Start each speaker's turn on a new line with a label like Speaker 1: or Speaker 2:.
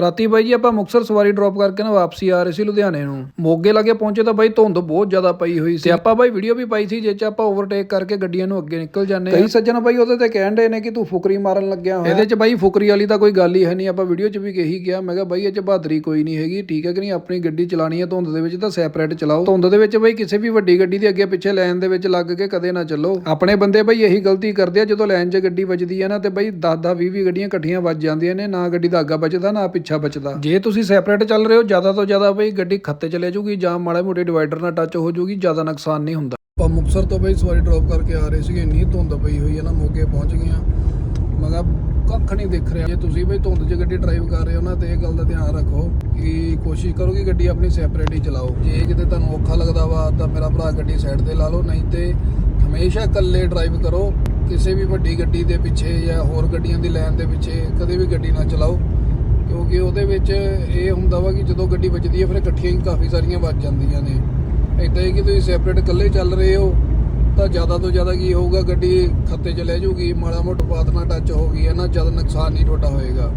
Speaker 1: ਰਾਤੀ ਬਾਈ ਜੀ ਆਪਾਂ ਮੁਕਸਰ ਸਵਾਰੀ ਡ੍ਰੌਪ ਕਰਕੇ ਨਾ ਵਾਪਸੀ ਆ ਰਹੇ ਸੀ ਲੁਧਿਆਣੇ ਨੂੰ। ਮੋਗੇ ਲਾਗੇ ਪਹੁੰਚੇ ਤਾਂ ਬਾਈ ਧੁੰਦ ਬਹੁਤ ਜ਼ਿਆਦਾ ਪਈ ਹੋਈ ਸੀ। ਤੇ ਆਪਾਂ ਬਾਈ ਵੀਡੀਓ ਵੀ ਪਾਈ ਸੀ ਜਿਸ ਚ ਆਪਾਂ ਓਵਰਟੇਕ ਕਰਕੇ ਗੱਡੀਆਂ ਨੂੰ ਅੱਗੇ ਨਿਕਲ ਜਾਂਦੇ ਕਈ ਸੱਜਣ ਬਾਈ ਉਹਦੇ ਤੇ ਕਹਿਣ ਦੇ ਨੇ ਕਿ ਤੂੰ ਫੁਕਰੀ ਮਾਰਨ ਲੱਗਿਆ ਹੋਇਆ। ਇਹਦੇ ਚ ਬਾਈ ਫੁਕਰੀ ਵਾਲੀ ਤਾਂ ਕੋਈ ਗੱਲ ਹੀ ਹੈ ਨਹੀਂ ਆਪਾਂ ਵੀਡੀਓ ਚ ਵੀ ਕਹੀ ਗਿਆ। ਮੈਂ ਕਿਹਾ ਬਾਈ ਇਹ ਚ ਬਹਾਦਰੀ ਕੋਈ ਨਹੀਂ ਹੈਗੀ। ਠੀਕ ਹੈ ਕਿ ਨਹੀਂ ਆਪਣੀ ਗੱਡੀ ਚਲਾਣੀ ਹੈ ਧੁੰਦ ਦੇ ਵਿੱਚ ਤਾਂ ਸੈਪਰੇਟ ਚਲਾਓ। ਧੁੰਦ ਦੇ ਵਿੱਚ ਬਾਈ ਕਿਸੇ ਵੀ ਵੱਡੀ ਗੱਡੀ ਦੇ ਅੱਗੇ ਪਿੱਛੇ ਲਾਈਨ ਦੇ ਵਿੱਚ ਲੱਗ ਕੇ ਕਦੇ ਨਾ ਚੱਲੋ। ਆਪਣੇ ਬੰਦੇ ਬਾਈ ਇਹੀ ਗਲਤੀ ਕਰਦੇ ਆ। ਜਦੋਂ ਲਾਈਨ 'ਚ ਗੱਡੀ ਵੱਜਦੀ ਹੈ ਨਾ ਤੇ ਬਾਈ 10 10 20 20 ਗੱਡੀਆਂ ਇਕੱਠੀਆਂ ਵੱਜ ਜਾਂਦੀਆਂ ਨੇ। ਨਾ ਗੱਡੀ ਦਾ ਅੱਗਾ ਬਚਦਾ ਨਾ ਪਿੱਛਾ ਬਚਦਾ। ਜੇ ਤੁਸੀਂ ਸੈਪਰੇਟ ਚੱਲ ਰਹੇ ਹੋ ਜ਼ਿਆਦਾ ਤੋਂ ਜ਼ਿਆਦਾ ਬਾਈ ਗੱਡੀ ਖੱਤੇ ਚਲੇ ਜਾਊਗੀ ਜਾਂ ਮਾੜੇ ਮੋਟੇ ਡਿਵਾਈਡਰ ਨਾਲ ਟੱਚ ਹੋ ਜਾਊਗੀ ਜ਼ਿਆਦਾ ਨੁਕਸਾਨ ਨਹੀਂ ਹੁੰਦਾ। ਆਪਾਂ ਮੁਕਸਰ ਤੋਂ ਬਾਈ ਸਵਾਰੀ ਡ੍ਰੌਪ ਕਰਕੇ ਆ ਰਹੇ ਸੀਗੇ ਇੰਨੀ ਧੁੰਦ ਪਈ ਹੋਈ ਹੈ ਨਾ ਮੋਗੇ ਪਹੁੰਚ ਗਈਆਂ ਮੈਂ ਕਿਹਾ ਕੱਖ ਨਹੀਂ ਦਿਖ ਰਿਹਾ। ਜੇ ਤੁਸੀਂ ਬਈ ਧੁੰਦ 'ਚ ਗੱਡੀ ਡਰਾਈਵ ਕਰ ਰਹੇ ਹੋ ਨਾ ਤੇ ਇਹ ਗੱਲ ਦਾ ਧਿਆਨ ਰੱਖੋ ਕਿ ਕੋਸ਼ਿਸ਼ ਕਰੋ ਕਿ ਗੱਡੀ ਆਪਣੀ ਸੈਪਰੇਟ ਹੀ ਚਲਾਓ। ਜੇ ਕਿਤੇ ਤੁਹਾਨੂੰ ਔਖਾ ਲੱਗਦਾ ਵਾ ਤਾਂ ਮੇਰਾ ਭਰਾ ਗੱਡੀ ਸਾਈਡ ਤੇ ਲਾ ਲਓ ਨਹੀਂ ਤੇ ਹਮੇਸ਼ਾ ਇਕੱਲੇ ਡਰਾਈਵ ਕਰੋ। ਕਿਸੇ ਵੀ ਵੱਡੀ ਗੱਡੀ ਦੇ ਪਿੱਛੇ ਜਾਂ ਹੋਰ ਗੱਡੀਆਂ ਦੀ ਲਾਈਨ ਦੇ ਪਿੱਛੇ ਕਦੇ ਵੀ ਗੱਡੀ ਨਾ ਚਲਾਓ। ਕਿਉਂਕਿ ਉਹਦੇ ਵਿੱਚ ਇਹ ਹੁੰਦਾ ਵਾ ਕਿ ਜਦੋਂ ਗੱਡੀ ਵੱਜਦੀ ਹੈ, ਫਿਰ ਇਕੱਠੀਆਂ ਹੀ ਕਾਫੀ ਸਾਰੀਆਂ ਵੱਜ ਜਾਂਦੀਆਂ ਨੇ। ਇਦਾਂ ਹੀ ਕਿ ਤੁਸੀਂ ਸੈਪਰੇਟ ਇਕੱਲੇ ਚੱਲ ਰਹੇ ਹੋ, ਤਾਂ ਜ਼ਿਆਦਾ ਤੋਂ ਜ਼ਿਆਦਾ ਕੀ ਹੋਊਗਾ? ਗੱਡੀ ਖੱਤੇ 'ਚ ਲੈ ਜਾਊਗੀ, ਮਾੜਾ ਮੋਟਾ ਪਾਤ ਨਾਲ ਟੱਚ ਹੋ ਗਈ ਹੈ ਨਾ, ਜ਼ਿਆਦਾ ਨੁਕਸਾਨ ਨਹੀਂ ਤੁਹਾਡਾ ਹੋਏਗਾ।